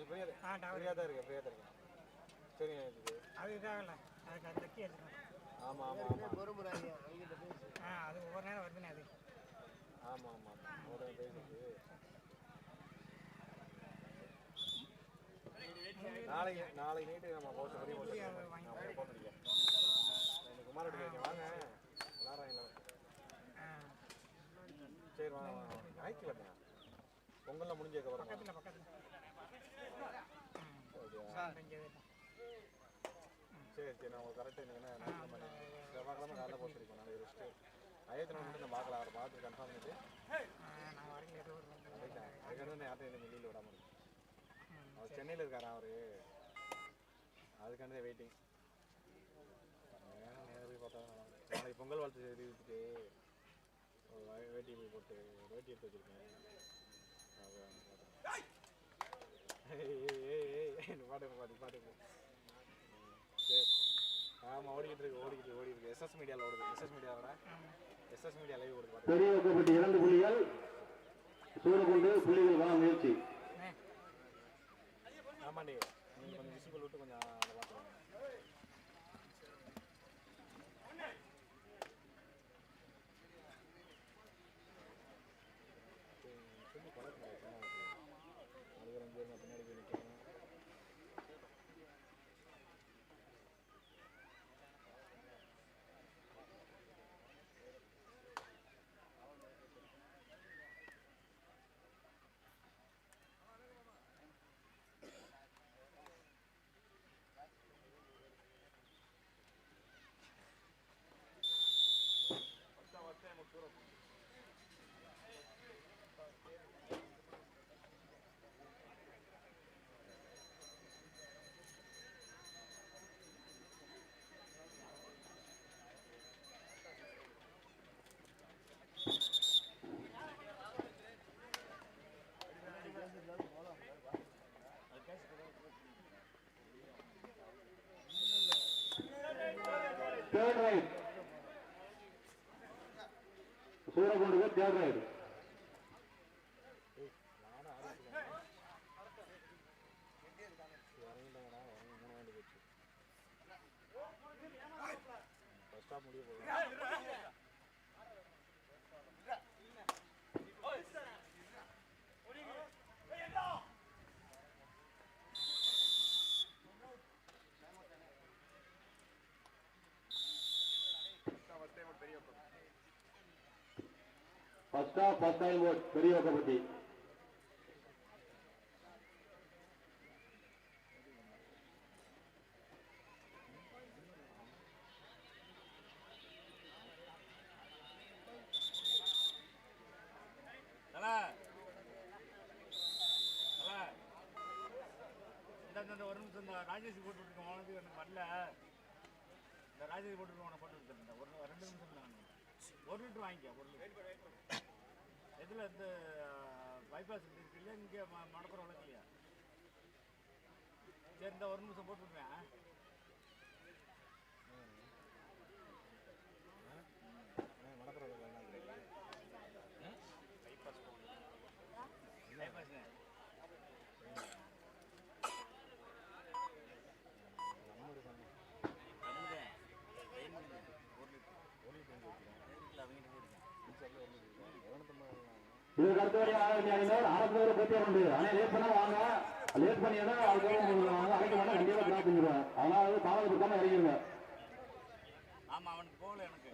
ஃப்ரீயாக டவர் ஃப்ரீயாக தான் இருக்கு ஃப்ரீயாக தான் இருக்கு சரிங்க இது. அது இதாகல அதுக்கு அது தக்கி எடுத்துக்கணும் ஆமாம் ஆமாம் ஆமாம் பொறுமுறாங்க ஆ அது ஒவ்வொரு நேரம் வருதுண்ணே அது. ஆமாம் ஆமாம் அவரோட பேசிட்டு நாளைக்கு நாளைக்கு நைட்டு நம்ம போஸ்ட் பண்ணி குமார் வீட்டுக்கு வாங்க. ஆ. சரி வாங்க வாங்க வரேன் பொங்கல்லாம் முடிஞ்சதுக்கு அப்புறம். பக்கத்தில் பக்கத்தில். ஓகே இங்கே சரி சரி நான் உங்களுக்கு கரெக்டாக இன்னைக்கு என்ன ஞாயிற்றுக்கிழமை செவ்வாய்க்கிழமை காலைல போஸ்ட் அடிப்போம் நாளைக்கு ரெஸ்ட்டு ஐயத்தில் மட்டும் நான் பார்க்கலாம் அவரை பார்த்து கன்ஃபார்ம் பண்ணிட்டு நான் வரல ஏதோ ஒரு அதுதான் அதுக்காக தான் வெளியில் விடாம இருக்கு அவர் சென்னையில் இருக்காரா அவரு அதுக்காண்டி வெயிட்டிங் நேரம் போய் பார்த்தா நாளைக்கு பொங்கல் வாழ்த்து தெரிவிச்சுட்டு ஒரு வே- வேட்டி போய் போட்டு ஒரு வேட்டி எடுத்து வச்சிருக்கேன் அதான் பார்த்தேன். இந்த பாட்டு பாட்டு பாட்டு போ. ம், சரி. ஆமாம் ஓடிக்கிட்டு இருக்கு ஓடிக்கிட்டு ஓடி இருக்கு. எஸ்எஸ் மீடியாவில் ஓடுது எஸ்எஸ் மீடியாவோட எஸ்எஸ் மீடியா லைவ் ஓடுது பெரிய வைக்கப்பட்ட இரண்டு புள்ளிகள் சூரக்குண்டு புள்ளிகள் வர முயற்சி. ஆமாண்டி. Guerreiro. First of first time boat பெரிய வைக்கப்பட்டி இந்த ஒரு நிமிஷம் இந்த ராஜேஷ் போட்டு வரல. இந்த ராஜேஷ் போட்டுருக்கோம் போட்டு விட்டுருந்தேன் ஒரு ரெண்டு நிமிஷம் தான் ஒரு லிட்டர் வாங்கிக்க ஒரு லிட்டர் எதில் இந்த பைபாஸ் இருக்கு இல்லையா? இங்கே மடப்புற வளர்க்கலையா சரி இந்த ஒரு நிமிஷம் போட்டு விட்றேன் மணப்புறம் பைபாஸ் நம்ம இருக்காங்க ஒரு லிட்டர் இதுக்கு அடுத்தபடியாக ஆயிரத்தி ஐநூறு ஆயிரத்தி போட்டி உண்டு ஆனால் லேட் பண்ணா வாங்க. லேட் பண்ணினா அதுக்கு வாங்க அழைக்க வேண்டாம் கண்டிப்பாக டிராப் பண்ணிடுவேன். அதனால வந்து தாமதப்படுத்தாம இறங்கிடுங்க. ஆமாம் அவனுக்கு போகல எனக்கு.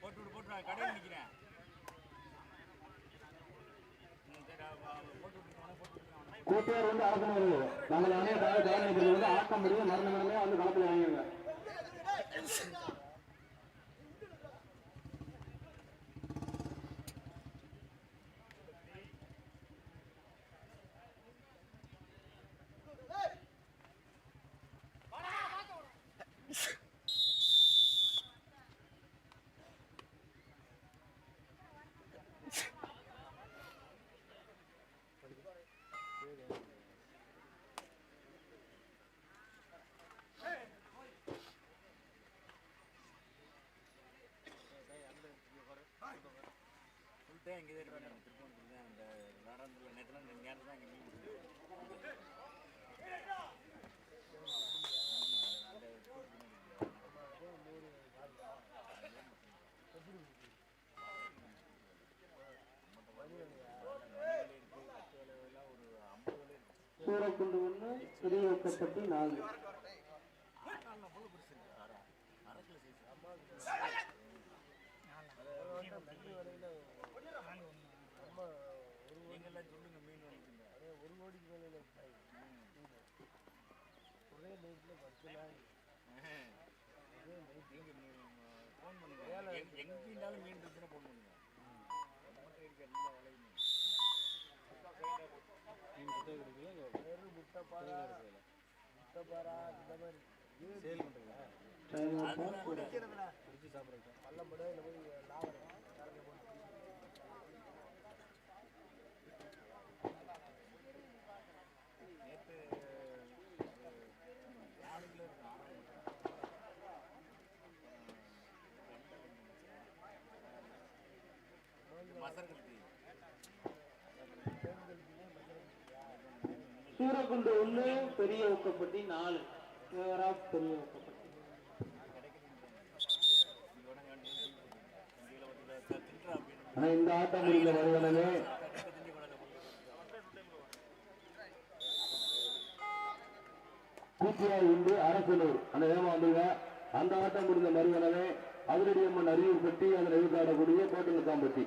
போட்டு விடு போட்டு கடையில் நிற்கிறேன் கூட்டியார் வந்து அரசு நாங்கள் அணைய தயார் தயாரிப்பது வந்து ஆட்டம் முடியும் மரண மரணமே வந்து களத்தில் கரெக்டாக எங்கே தான் வேணும் திருப்பூர் அந்த நடந்துல நேரத்தில் ரெண்டு நேரம் தான் இங்கே மீன் பிடிச்சது சூரக்குண்டு ஒன்று சிறிய கட்டப்பட்டு நாலு அரை கிலோ சைஸ் நீங்கெல்லாம் சொல்லுங்க மீன் வந்துச்சுங்க ஒரு கோடிக்கு மேலே ஃபோன் பண்ணுங்க எங்க- எங்கேனாலும் மீன் இருக்குன்னா ஃபோன் பண்ணுங்க. நம்மகிட்ட இருக்க எல்லா வேலையுமே மீன் குட்டை கிடைக்கல சேல் பண்ணுறீங்களா பிடிச்சி சாப்பிட்றீங்க நேற்று நாலு கிலோ இருக்கு ஆறாயிரம் மசர்கள் டீ சூரக்குண்டு ஒன்று பெரிய ஊக்கப்பட்டி நாலு. பெரிய ஊக்கப்பட்டி. ஆனா இந்த ஆட்டம் முடிந்த வருவனவே கூச்சிராய் உண்டு அரசனூர். அந்த வேகமா வந்துங்க? அந்த ஆட்டம் முடிந்த மறுவனவே அதிரடியம்மன் அறிவு பட்டி அதில் எதிர்காடக்கூடிய கோட்டலுக்காம்பட்டி.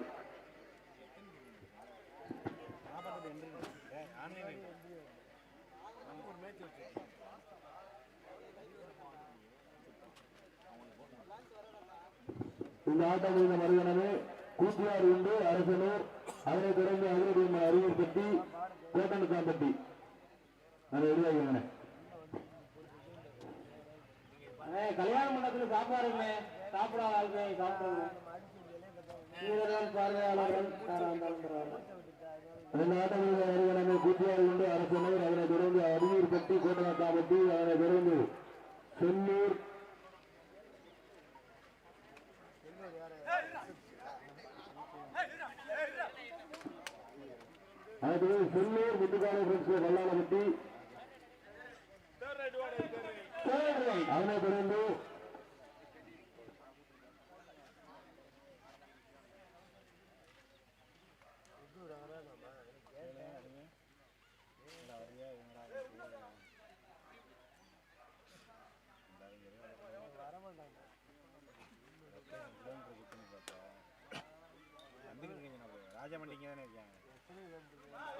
இந்த ஆட்டம் முடிந்த மறுவனவே கூத்தியார் உண்டு அரசனூர் அதனைத் தொடர்ந்து அதிரடியம்மன் அருவியில் பட்டி கோட்டலுக்காம்பட்டி அதை எதிராக கல்யாண மண்டபத்தில் சாப்பாடுங்க சாப்பிடாத ஆளுங்க. சாப்பிடுங்க பார்வையாளர்கள் யாரா இருந்தாலும் பரவாயில்ல ரெண்டு ஆட்டங்களில் வருவனமே கூட்டியார் உண்டு அரசனூர் அதனைத் தொடர்ந்து அறிவியல் பட்டி கோட்டநாட்டாம்பட்டி அதனைத் தொடர்ந்து செல்லூர் அதனைத் தொடர்ந்து செல்லூர் முத்துக்காலை ஃப்ரெண்ட்ஸ் வல்லாளப்பட்டி அதனைத் தொடர்ந்து வந்துருக்கீங்க நம்ம ராஜாமண்டி இங்கே தானே இருக்கேன்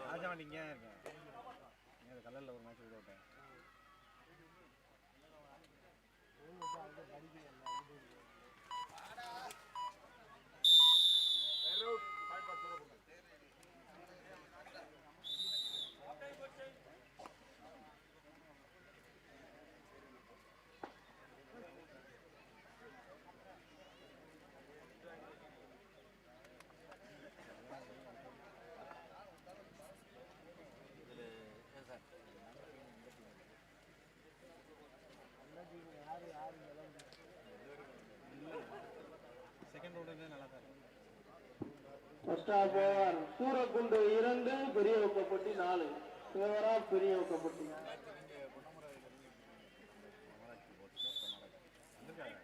ராஜாமண்டி இங்கே தான் இருக்கேன் இங்கே கல்லரில் ஒரு மேட்ச் விட விட்டேன்? செகண்ட் ரவுண்டு நல்லா தான் இருக்கு. ஃபர்ஸ்ட் ஆஃப் ஓவர் சூரக்குண்டு இரண்டு பெரிய ஒக்கப்பட்டி நாலு. ஆஃப் பெரிய ஒக்கப்பட்டி வந்திருக்காங்க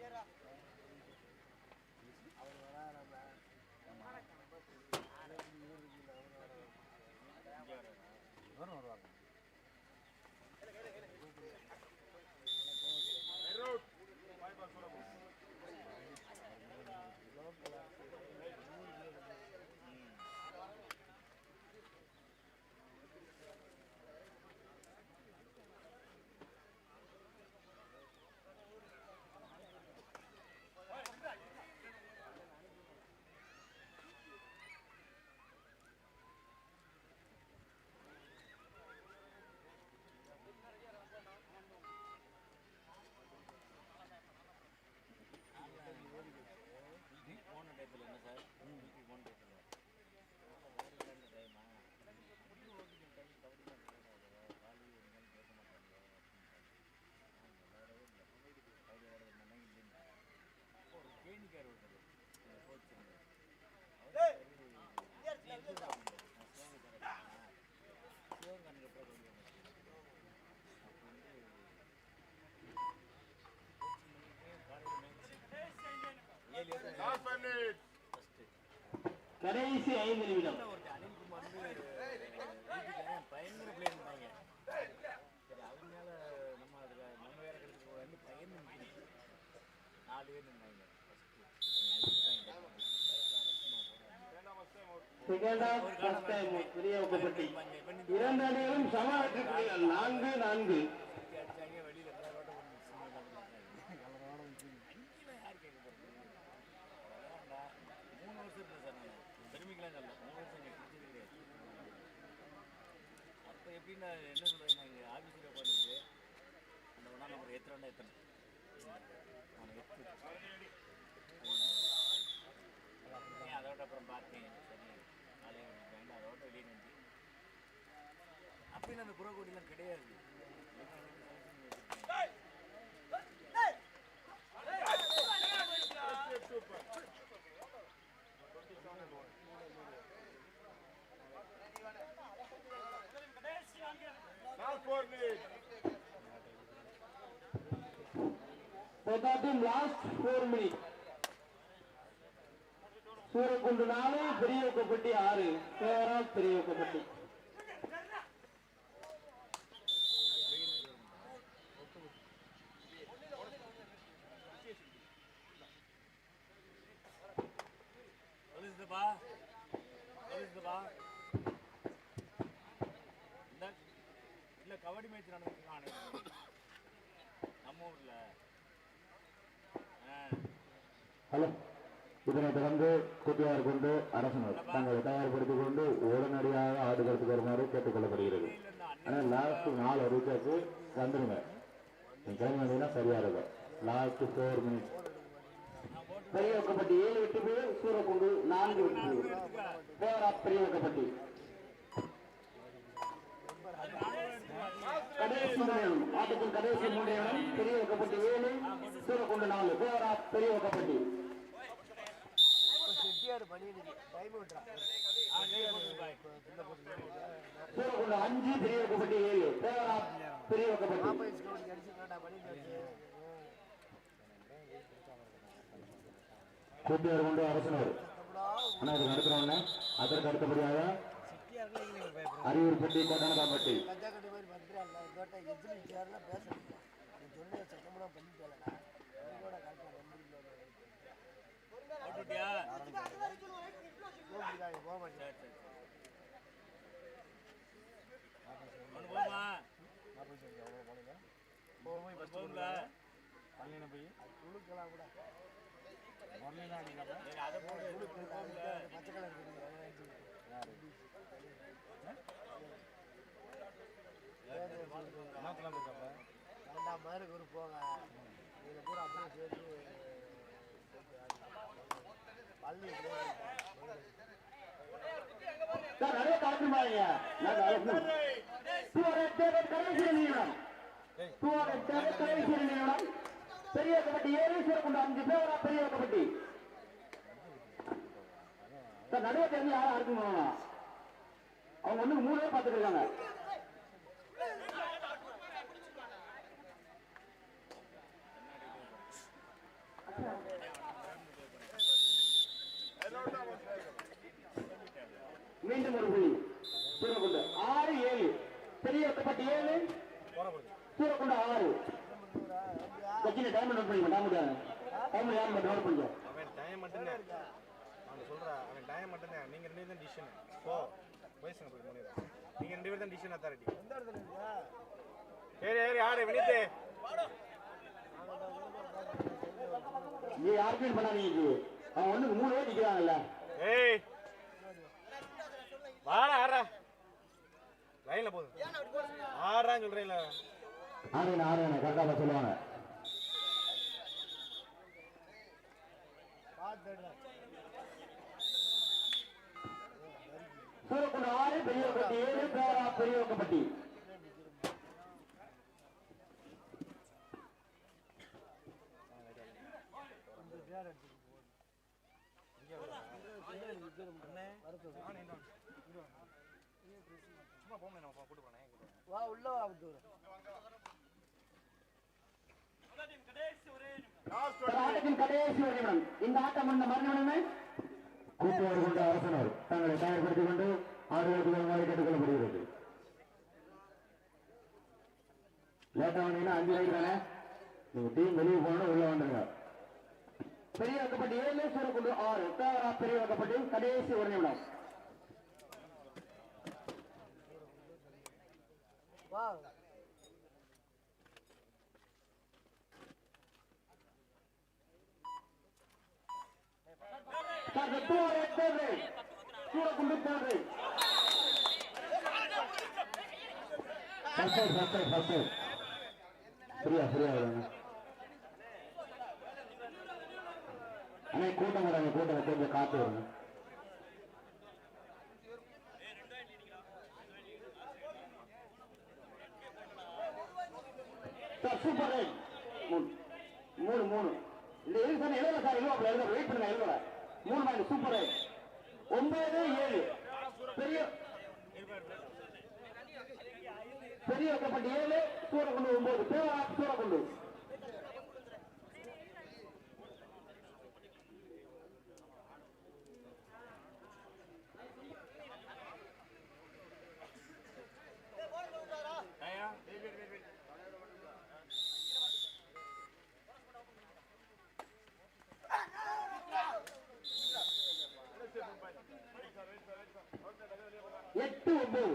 வர மாட்டாங்க இவரும் வருவாங்க கடைசி ஐந்து நிமிடம். பயங்கர பிளே இருந்தாங்க அவங்க மேல நம்ம அதுல நம்ம வேற கிடைச்சு பயந்து நாலு பேர் இருந்தாங்க பெருமைக்கெல்லாம் சொல்ல மூணு வருஷம் இங்கே பிடிச்சது கிடையாது அப்போ எப்படின்னா என்ன சொல்கிறேன் நான் இங்கே ஆஃபீஸில் உட்காந்துட்டு அந்த ஒன்றா நம்பர் எத்தனை அதோட அப்புறம் பார்த்தேன் சரி காலையில் வேண்டாம் அதோட வெளியே வந்து அப்படின்னு அந்த புறக்கோடிலாம் கிடையாது. லாஸ்ட் ஃபோர் மினிட் சூரக்குண்டு நாலு பெரிய ஒக்கப்பட்டி ஆறு. ஃபேவர் பெரிய ஒக்கப்பட்டி மேட்ச் நடந்துருக்கான் நம்ம ஊர்ல ஹலோ. இதனைத் தொடர்ந்து குட்டியார் கொண்டு அரசனர் தங்களை தயார்படுத்திக் கொண்டு உடனடியாக ஆடுகளத்துக்கு வருமாறு கேட்டுக்கொள்ளப்படுகிறது. ஆனால் லாஸ்ட் நாலு அறிவிச்சாச்சு வந்துடுங்க நீங்க கிளம்பி வந்தீங்கன்னா சரியா இருக்கும். லாஸ்ட் ஃபோர் மினிட்ஸ் பெரிய ஒக்கப்பட்டி. ஏழு வெற்றி புள்ளி சூரக்குண்டு நான்கு வெற்றி புள்ளி ஃபேவர் ஆஃப் பெரிய ஆட்டத்தின் கடைசி பெரிய ஏழு சூரக்குண்டு நாலு ஃபேவர் பெரிய சூரக்குண்டு அஞ்சு பெரிய ஏழு பெரிய குட்டியார் கொண்டு அரசனர் ஆனால் இதுக்கு அடுத்துறோன்னே அதற்கு அடுத்தபடியாக அரியூர்பட்டி கோட்டனகாம்பட்டி போட்டுட்டியா? சரி, சரி. ஒண்ணு போமா. போகும்ல சரி, அதை போடு போகும்ல ரெண்டாம் மாதிரி ஒரு போங்க இதில் பூரா அப்படியே சேர்த்து பள்ளி சார் நிறைய கலந்துமாங்க கடைசி நியமனம் கடைசி நியமனம் பெரிய கபட்டி ஏழு சூரக்குண்டு அஞ்சு பேரா பெரிய கபட்டி சார் நடுவே தெரிஞ்சு யாரும் இருக்குமா அவங்க வந்து மூணு பேர் பார்த்துட்டு இருக்காங்க மீண்டும் ஒரு புள்ளி சூரக்குண்டு ஆறு ஏழு பெரிய கபட்டி ஏழு சூரக்குண்டு ஆறு கட்சியில டைம் நோட் பண்ணிக்க டைம் முடியாது டைம் யாரும் நோட் பண்ணிக்க அவன் டைம் மட்டும்தான். அவன் சொல்றா அவன் டைம் மட்டும்தான். நீங்க ரெண்டு பேரும் தான் டிசிஷன் போ. வயசுங்க போய் பண்ணிடுறேன் நீங்க ரெண்டு பேரும் தான் டிசிஷன் அத்தாரிட்டி ஏறி ஏறி ஆடு வினித்து. நீ யாருக்கும் பண்ணாதீங்க அவன் ஒண்ணுக்கு மூணு பேர் நிக்கிறாங்கல்ல. ஏய். வாடா ஆடுறா. லைன்ல போதும். ஆடுறான்னு சொல்றேன்ல ஆடுங்க ஆடுங்க கரெக்டாக சொல்லுவாங்க. சூரக்குண்டு ஆறு பெரிய கபட்டி ஏழு பேரா பெரிய கபட்டி சும்மா போங்க நம்ம கூட்டு போனேன் வா உள்ள வா அப்துல் இந்த ஆட்டம் இந்த மறுநிமிடமே கூட்டுவார் கொண்ட அரசனர் தங்களை தயார்படுத்திக் கொண்டு ஆடுகளுக்கு வருமாறு கேட்டுக்கொள்ளப்படுகிறது லேட்டா வந்தீங்கன்னா அஞ்சு ரைடு தானே? நீங்க டீம் வெளியே உள்ள வந்துருங்க. பெரிய வக்கப்பட்டி ஏழு சூரக்குண்டு ஆறு தேவரா பெரிய வக்கப்பட்டி கடைசி ஒரு நிமிடம். Soorakundu first side first side first side சரியா சரியா வருங்க அண்ணே கூட்டம் வராங்க கூட்டம் கொஞ்சம் காத்து வருங்க சார் சூப்பர் ரைட் மூணு மூணு. மூணு இந்த எழுது சார் எழுதல சார் எழுத எழுத வெயிட் பண்ணுங்க எழுதல. மூணு மைனஸ் சூப்பர் ரைட் ஒன்பது ஏழு. பெரிய பெரிய வைக்கப்பட்ட ஏழு கொண்டு ஒன்பது. பேரா கூட கொண்டு எட்டு ஒன்பது.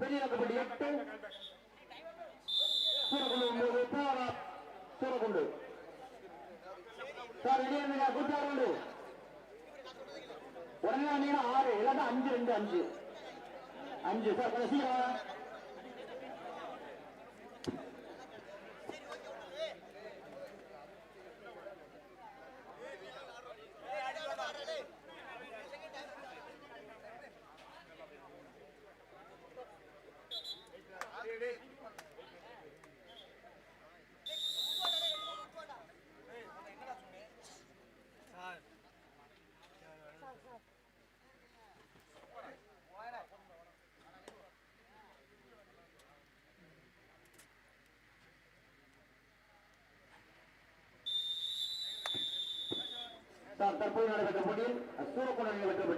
பெரிய எட்டு சூரக்குண்டு ஒன்பது பேரா சூரக்குண்டு சார் வெளியே இருந்தீங்க கூட்டாருண்டு உடனே வந்தீங்கன்னா ஆறு இல்லாட்டா அஞ்சு ரெண்டு அஞ்சு அஞ்சு சார் கொஞ்சம் சீக்கிரம் தற்போது நடைபெற்ற போட்டியில் சூரக்குண்டு வெற்றி பெற்றது